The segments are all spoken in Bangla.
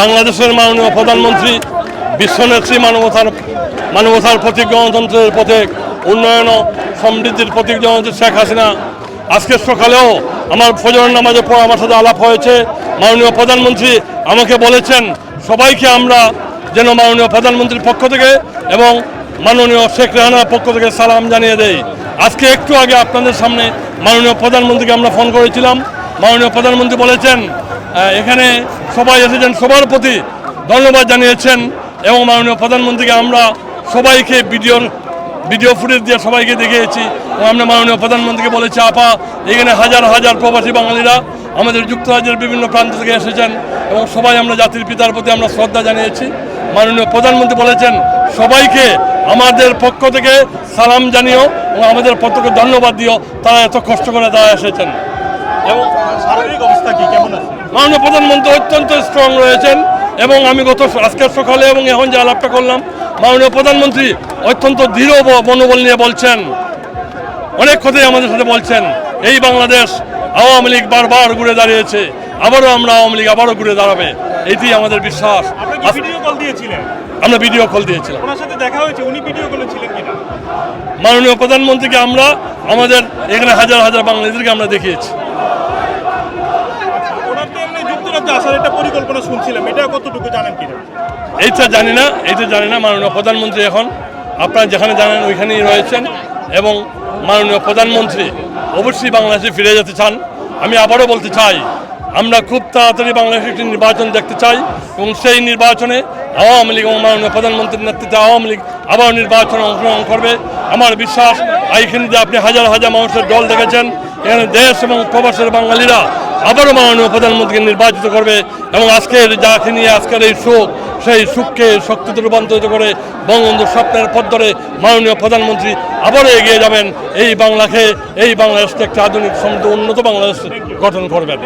বাংলাদেশের মাননীয় প্রধানমন্ত্রী বিশ্বনেত্রী মানবতার মানবতার প্রতীক গণতন্ত্রের প্রতীক, উন্নয়ন সমৃদ্ধির প্রতীক জননেত্রী শেখ হাসিনা। আজকে সকালেও আমার ফজর নামাজে পর আমার সাথে আলাপ হয়েছে। মাননীয় প্রধানমন্ত্রী আমাকে বলেছেন, সবাইকে আমরা যেন মাননীয় প্রধানমন্ত্রীর পক্ষ থেকে এবং মাননীয় শেখ রেহানার পক্ষ থেকে সালাম জানিয়ে দেই। আজকে একটু আগে আপনাদের সামনে মাননীয় প্রধানমন্ত্রীকে আমরা ফোন করেছিলাম। মাননীয় প্রধানমন্ত্রী বলেছেন এখানে সবাই এসেছেন, সবার প্রতি ধন্যবাদ জানিয়েছেন এবং মাননীয় প্রধানমন্ত্রীকে আমরা সবাইকে ভিডিওর ভিডিও ফুটেজ দিয়ে সবাইকে দেখিয়েছি এবং আমরা মাননীয় প্রধানমন্ত্রীকে বলেছি, আপা, এখানে হাজার হাজার প্রবাসী বাঙালিরা আমাদের যুক্তরাজ্যের বিভিন্ন প্রান্ত থেকে এসেছেন এবং সবাই আমরা জাতির পিতার প্রতি আমরা শ্রদ্ধা জানিয়েছি। মাননীয় প্রধানমন্ত্রী বলেছেন, সবাইকে আমাদের পক্ষ থেকে সালাম জানিও এবং আমাদের পক্ষ থেকে ধন্যবাদ দিও, তারা এত কষ্ট করে তারা এসেছেন। এবং শারীরিক অবস্থা কি? কেমন মাননীয় প্রধানমন্ত্রী অত্যন্ত স্ট্রং রয়েছেন এবং আমি গত আজকের সকালে এবং এখন যে আলাপটা করলাম মাননীয় প্রধানমন্ত্রী অত্যন্ত দৃঢ় মনোবল নিয়ে বলছেন। অনেক কথাই আমাদের সাথে বলছেন। এই বাংলাদেশ আওয়ামী লীগ বারবার ঘুরে দাঁড়িয়েছে। আবারও আমরা আওয়ামী লীগ আবারও ঘুরে দাঁড়াবে। এটি আমাদের বিশ্বাস। আমরা ভিডিও কল দিয়েছিলাম। মাননীয় প্রধানমন্ত্রীকে আমরা আমাদের এখানে হাজার হাজার বাংলাদেশকে আমরা দেখিয়েছি। আসার একটা পরিকল্পনা শুনছিলাম। এটা কতটুকু জানেন কিনা? এইটা জানি না এইটা জানি না, মাননীয় প্রধানমন্ত্রী এখন। আপনারা যেখানে জানেন ওইখানেই রয়েছেন এবং মাননীয় প্রধানমন্ত্রী অবশ্যই বাংলাদেশে ফিরে যেতে চান। আমি আবারও বলতে চাই, আমরা খুব তাড়াতাড়ি বাংলাদেশে একটি নির্বাচন দেখতে চাই এবং সেই নির্বাচনে আওয়ামী লীগ এবং মাননীয় প্রধানমন্ত্রীর নেতৃত্বে আওয়ামী লীগ আবার নির্বাচনে অংশগ্রহণ করবে। আমার বিশ্বাস এইখানে যে আপনি হাজার হাজার মানুষের দল দেখেছেন, এখানে দেশ এবং প্রবাসের বাঙালিরা আবারও মাননীয় প্রধানমন্ত্রীকে নির্বাচিত করবে এবং আজকের যাকে নিয়ে আজকের এই শোক সেই সুখকে শক্তিতে রূপান্তরিত করে বঙ্গবন্ধু স্বপ্নের পথ ধরে মাননীয় প্রধানমন্ত্রী আবারও এগিয়ে যাবেন এই বাংলাকে এই বাংলাদেশকে একটা আধুনিক সমৃদ্ধ উন্নত বাংলাদেশ গঠন করবেন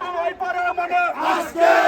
তোমায়